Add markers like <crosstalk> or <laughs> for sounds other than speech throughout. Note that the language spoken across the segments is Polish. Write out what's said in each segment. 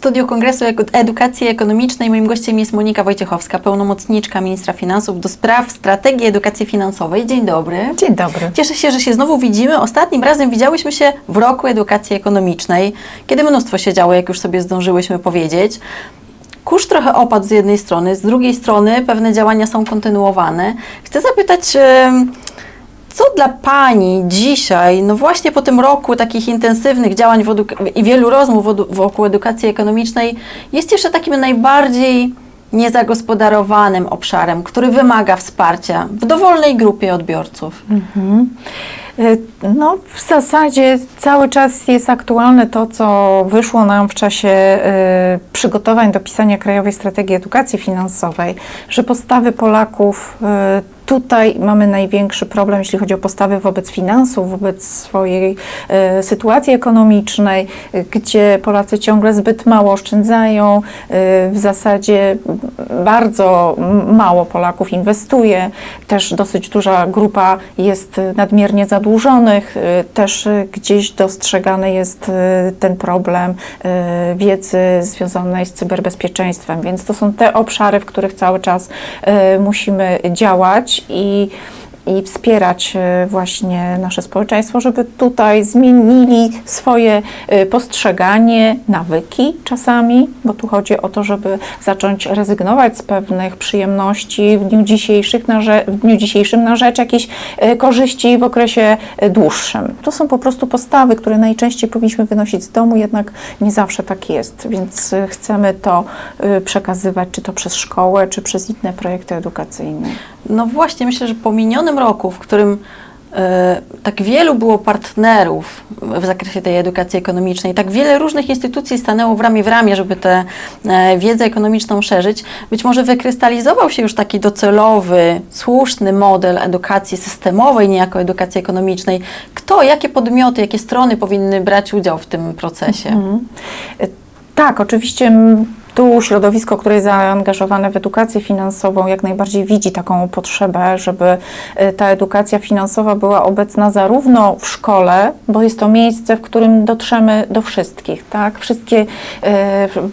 studiu Kongresu Edukacji Ekonomicznej moim gościem jest Monika Wojciechowska, pełnomocniczka ministra finansów do spraw strategii edukacji finansowej. Dzień dobry. Dzień dobry. Cieszę się, że się znowu widzimy. Ostatnim razem widziałyśmy się w roku edukacji ekonomicznej, kiedy mnóstwo się działo, jak już sobie zdążyłyśmy powiedzieć. Kurz trochę opadł z jednej strony, z drugiej strony pewne działania są kontynuowane. Chcę zapytać, em, co dla Pani dzisiaj, no właśnie po tym roku takich intensywnych działań i wielu rozmów wokół edukacji ekonomicznej, jest jeszcze takim najbardziej niezagospodarowanym obszarem, który wymaga wsparcia w dowolnej grupie odbiorców? Y, No, w zasadzie cały czas jest aktualne to, co wyszło nam w czasie y, przygotowań do pisania Krajowej Strategii Edukacji Finansowej, że postawy Polaków y, Tutaj mamy największy problem, jeśli chodzi o postawy wobec finansów, wobec swojej y, sytuacji ekonomicznej, gdzie Polacy ciągle zbyt mało oszczędzają. Y, w zasadzie bardzo mało Polaków inwestuje. Też dosyć duża grupa jest nadmiernie zadłużonych. Y, Też gdzieś dostrzegany jest ten problem wiedzy związanej z cyberbezpieczeństwem. Więc to są te obszary, w których cały czas musimy działać i i wspierać e, właśnie nasze społeczeństwo, żeby tutaj zmienili swoje e, postrzeganie, nawyki czasami, bo tu chodzi o to, żeby zacząć rezygnować z pewnych przyjemności w dniu, dzisiejszych na w dniu dzisiejszym na rzecz jakichś e, korzyści w okresie dłuższym. To są po prostu postawy, które najczęściej powinniśmy wynosić z domu, jednak nie zawsze tak jest, więc chcemy to przekazywać, czy to przez szkołę, czy przez inne projekty edukacyjne. No właśnie, myślę, że po minionym roku, w którym e, tak wielu było partnerów w zakresie tej edukacji ekonomicznej, tak wiele różnych instytucji stanęło w ramię w ramię, żeby tę e, wiedzę ekonomiczną szerzyć, być może wykrystalizował się już taki docelowy, słuszny model edukacji systemowej, niejako edukacji ekonomicznej. Kto, jakie podmioty, jakie strony powinny brać udział w tym procesie? Mhm. Y, Tak, oczywiście środowisko, które jest zaangażowane w edukację finansową, jak najbardziej widzi taką potrzebę, żeby y, ta edukacja finansowa była obecna zarówno w szkole, bo jest to miejsce, w którym dotrzemy do wszystkich, tak? Wszystkie y,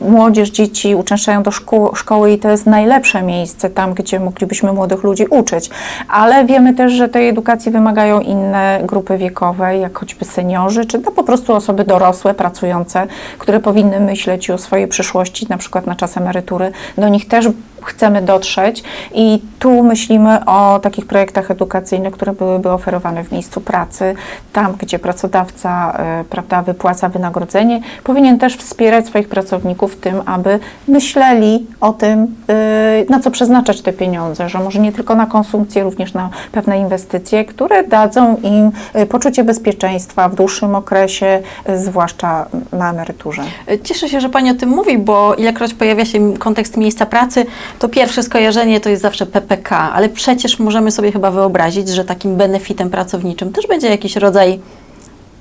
młodzież, dzieci uczęszczają do szkoły i to jest najlepsze miejsce tam, gdzie moglibyśmy młodych ludzi uczyć. Ale wiemy też, że tej edukacji wymagają inne grupy wiekowe, jak choćby seniorzy, czy no po prostu osoby dorosłe, pracujące, które powinny myśleć o swojej przyszłości, na przykład na czas emerytury. Do nich też chcemy dotrzeć i tu myślimy o takich projektach edukacyjnych, które byłyby oferowane w miejscu pracy, tam gdzie pracodawca e, prawda, wypłaca wynagrodzenie, powinien też wspierać swoich pracowników w tym, aby myśleli o tym, e, na co przeznaczać te pieniądze, że może nie tylko na konsumpcję, również na pewne inwestycje, które dadzą im e, poczucie bezpieczeństwa w dłuższym okresie, zwłaszcza na emeryturze. Cieszę się, że Pani o tym mówi, bo ilekroć pojawia się kontekst miejsca pracy, to pierwsze skojarzenie to jest zawsze PPK, ale przecież możemy sobie chyba wyobrazić, że takim benefitem pracowniczym też będzie jakiś rodzaj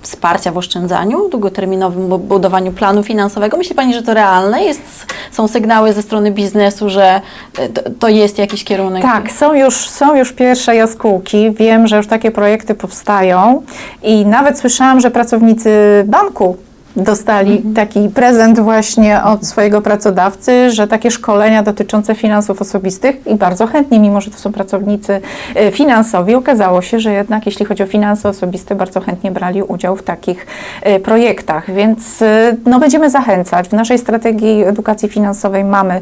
wsparcia w oszczędzaniu, długoterminowym bu- budowaniu planu finansowego. Myśli Pani, że to realne? Jest, są sygnały ze strony biznesu, że e, to, to jest jakiś kierunek? Tak, są już, są już pierwsze jaskółki. Wiem, że już takie projekty powstają i nawet słyszałam, że pracownicy banku dostali taki prezent właśnie od swojego pracodawcy, że takie szkolenia dotyczące finansów osobistych i bardzo chętnie, mimo że to są pracownicy e, finansowi, okazało się, że jednak jeśli chodzi o finanse osobiste, bardzo chętnie brali udział w takich e, projektach, więc e, no, będziemy zachęcać. W naszej strategii edukacji finansowej mamy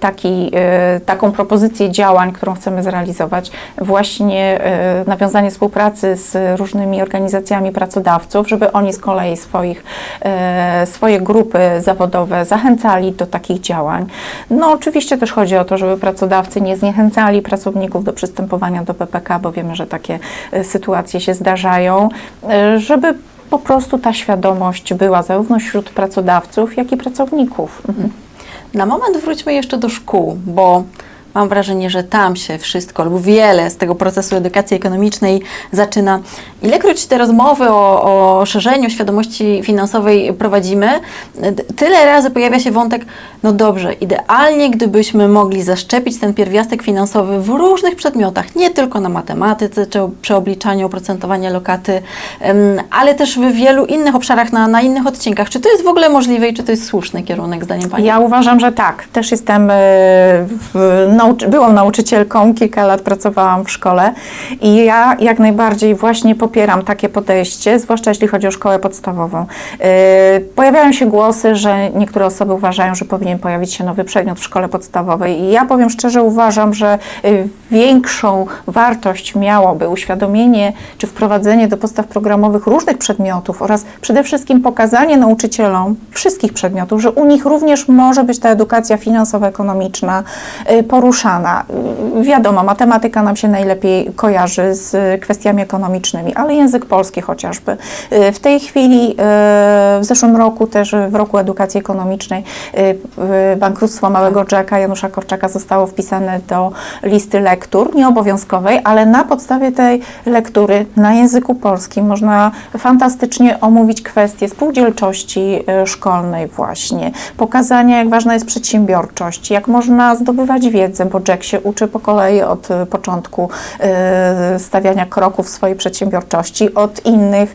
taki, taką propozycję działań, którą chcemy zrealizować, właśnie nawiązanie współpracy z różnymi organizacjami pracodawców, żeby oni z kolei swoich, swoje grupy zawodowe zachęcali do takich działań. No oczywiście też chodzi o to, żeby pracodawcy nie zniechęcali pracowników do przystępowania do PPK, bo wiemy, że takie e, sytuacje się zdarzają, e, żeby po prostu ta świadomość była zarówno wśród pracodawców, jak i pracowników. Mhm. Na moment wróćmy jeszcze do szkół, bo Mam wrażenie, że tam się wszystko lub wiele z tego procesu edukacji ekonomicznej zaczyna. Ilekroć te rozmowy o, o szerzeniu świadomości finansowej prowadzimy, tyle razy pojawia się wątek, no dobrze, idealnie gdybyśmy mogli zaszczepić ten pierwiastek finansowy w różnych przedmiotach, nie tylko na matematyce czy przy obliczaniu oprocentowania lokaty, ale też w wielu innych obszarach, na, na innych odcinkach. Czy to jest w ogóle możliwe i czy to jest słuszny kierunek, zdaniem Pani? Ja uważam, że tak. Też jestem, w, nauczy, byłam nauczycielką, kilka lat pracowałam w szkole i ja jak najbardziej właśnie popieram takie podejście, zwłaszcza jeśli chodzi o szkołę podstawową. E, Pojawiają się głosy, że niektóre osoby uważają, że powinien pojawić się nowy przedmiot w szkole podstawowej i ja powiem szczerze, uważam, że e, większą wartość miałoby uświadomienie czy wprowadzenie do podstaw programowych różnych przedmiotów oraz przede wszystkim pokazanie nauczycielom wszystkich przedmiotów, że u nich również może być ta edukacja finansowo-ekonomiczna y, poruszana. Wiadomo, matematyka nam się najlepiej kojarzy z kwestiami ekonomicznymi, ale język polski chociażby. Y, W tej chwili, y, w zeszłym roku też w roku edukacji ekonomicznej y, bankructwo małego Jacka Janusza Korczaka zostało wpisane do listy lektur, nieobowiązkowej, ale na podstawie tej lektury na języku polskim można fantastycznie omówić kwestie spółdzielczości szkolnej właśnie, pokazania jak ważna jest przedsiębiorczość, jak można zdobywać wiedzę, bo Jack się uczy po kolei od y, początku y, stawiania kroków swojej przedsiębiorczości, od innych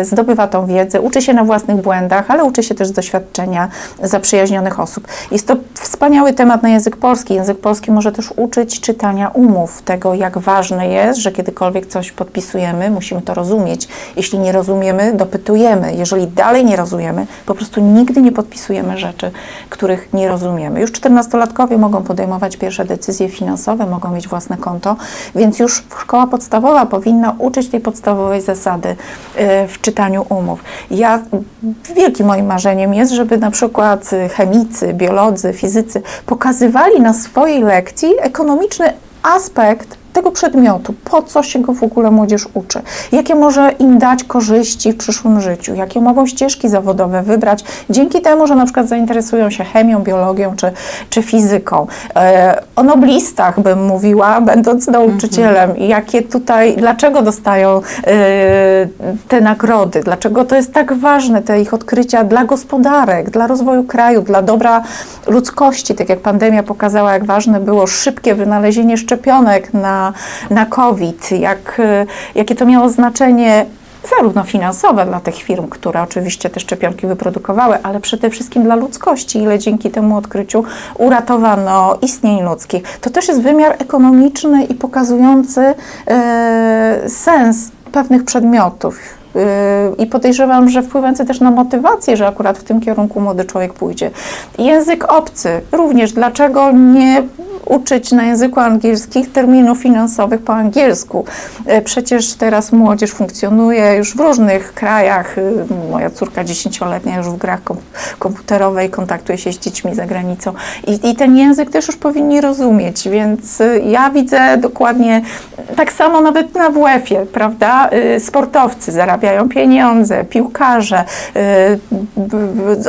y, zdobywa tą wiedzę, uczy się na własnych błędach, ale uczy się też z doświadczenia zaprzyjaźnionych osób. Jest to wspaniały temat na język polski. Język polski może też uczyć czytania umów, tego jak ważne jest, że kiedykolwiek coś podpisujemy, musimy to rozumieć. Jeśli nie rozumiemy, dopytujemy. Jeżeli dalej nie rozumiemy, po prostu nigdy nie podpisujemy rzeczy, których nie rozumiemy. Już 14-latkowie mogą podejmować pierwsze decyzje finansowe, mogą mieć własne konto, więc już szkoła podstawowa powinna uczyć tej podstawowej zasady y, w czytaniu umów. Ja, wielkim moim marzeniem jest, żeby na przykład y, chemicy, biolodzy, fizycy pokazywali na swojej lekcji ekonomiczny aspekt tego przedmiotu, po co się go w ogóle młodzież uczy, jakie może im dać korzyści w przyszłym życiu, jakie mogą ścieżki zawodowe wybrać, dzięki temu, że na przykład zainteresują się chemią, biologią czy, czy fizyką. E, o noblistach bym mówiła, będąc nauczycielem, i jakie tutaj, dlaczego dostają e, te nagrody, dlaczego to jest tak ważne, te ich odkrycia dla gospodarek, dla rozwoju kraju, dla dobra ludzkości, tak jak pandemia pokazała, jak ważne było szybkie wynalezienie szczepionek na, na COVID, jak, e, jakie to miało znaczenie zarówno finansowe dla tych firm, które oczywiście te szczepionki wyprodukowały, ale przede wszystkim dla ludzkości, ile dzięki temu odkryciu uratowano istnień ludzkich. To też jest wymiar ekonomiczny i pokazujący e, sens pewnych przedmiotów. Yy, I podejrzewam, że wpływający też na motywację, że akurat w tym kierunku młody człowiek pójdzie. Język obcy również. Dlaczego nie uczyć na języku angielskim terminów finansowych po angielsku? Yy, Przecież teraz młodzież funkcjonuje już w różnych krajach. Yy, Moja córka dziesięcioletnia już w grach kom- komputerowej kontaktuje się z dziećmi za granicą. I, I ten język też już powinni rozumieć, więc yy, ja widzę dokładnie tak samo nawet na WF-ie, prawda? Sportowcy zarabiają pieniądze, piłkarze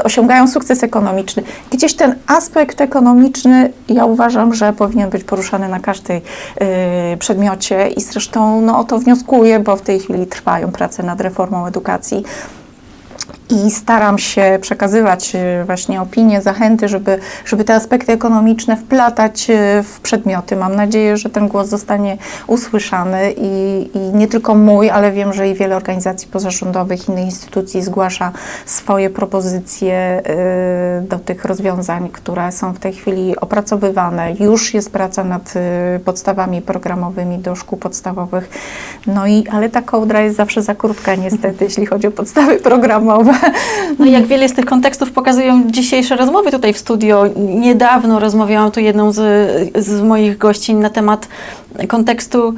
osiągają sukces ekonomiczny. Gdzieś ten aspekt ekonomiczny, ja uważam, że powinien być poruszany na każdej yy, przedmiocie i zresztą no, o to wnioskuję, bo w tej chwili trwają prace nad reformą edukacji. I staram się przekazywać y, właśnie opinie, zachęty, żeby, żeby te aspekty ekonomiczne wplatać y, w przedmioty. Mam nadzieję, że ten głos zostanie usłyszany i, i nie tylko mój, ale wiem, że i wiele organizacji pozarządowych, innych instytucji zgłasza swoje propozycje y, do tych rozwiązań, które są w tej chwili opracowywane. Już jest praca nad podstawami programowymi do szkół podstawowych. No i, ale ta kołdra jest zawsze za krótka niestety, <laughs> jeśli chodzi o podstawy programowe. No jak wiele z tych kontekstów pokazują dzisiejsze rozmowy tutaj w studio. Niedawno rozmawiałam tu jedną z, z moich gościń na temat kontekstu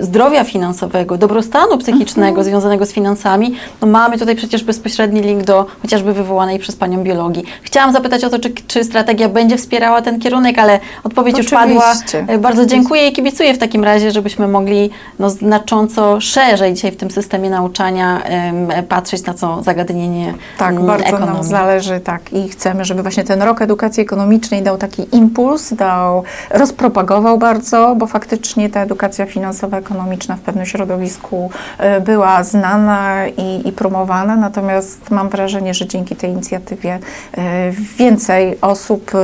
zdrowia finansowego, dobrostanu psychicznego związanego z finansami, no mamy tutaj przecież bezpośredni link do chociażby wywołanej przez Panią biologii. Chciałam zapytać o to, czy, czy strategia będzie wspierała ten kierunek, ale odpowiedź już padła. Oczywiście. E, Bardzo dziękuję i kibicuję w takim razie, żebyśmy mogli no, znacząco szerzej dzisiaj w tym systemie nauczania em, patrzeć na to zagadnienie Tak, mm, bardzo nam ekonomii. zależy, tak, i chcemy, żeby właśnie ten rok edukacji ekonomicznej dał taki impuls, dał, rozpropagował bardzo, bo faktycznie ta edukacja finansowa, ekonomiczna w pewnym środowisku e, była znana i, i promowana, natomiast mam wrażenie, że dzięki tej inicjatywie e, więcej osób, e,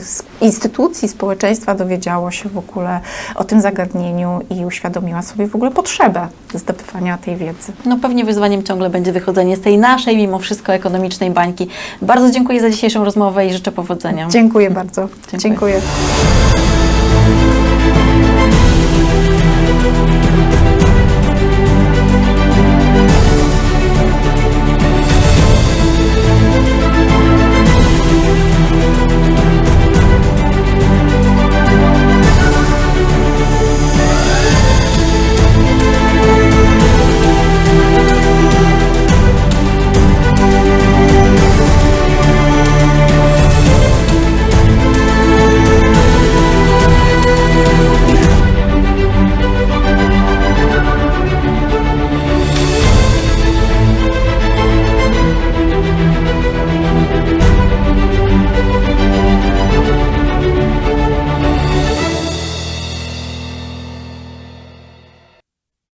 z instytucji, społeczeństwa dowiedziało się w ogóle o tym zagadnieniu i uświadomiła sobie w ogóle potrzebę zdobywania tej wiedzy. No pewnie wyzwaniem ciągle będzie wychodzenie z tej naszej, mimo wszystko ekonomicznej bańki. Bardzo dziękuję za dzisiejszą rozmowę i życzę powodzenia. Dziękuję bardzo. Dziękuję. Dziękuję.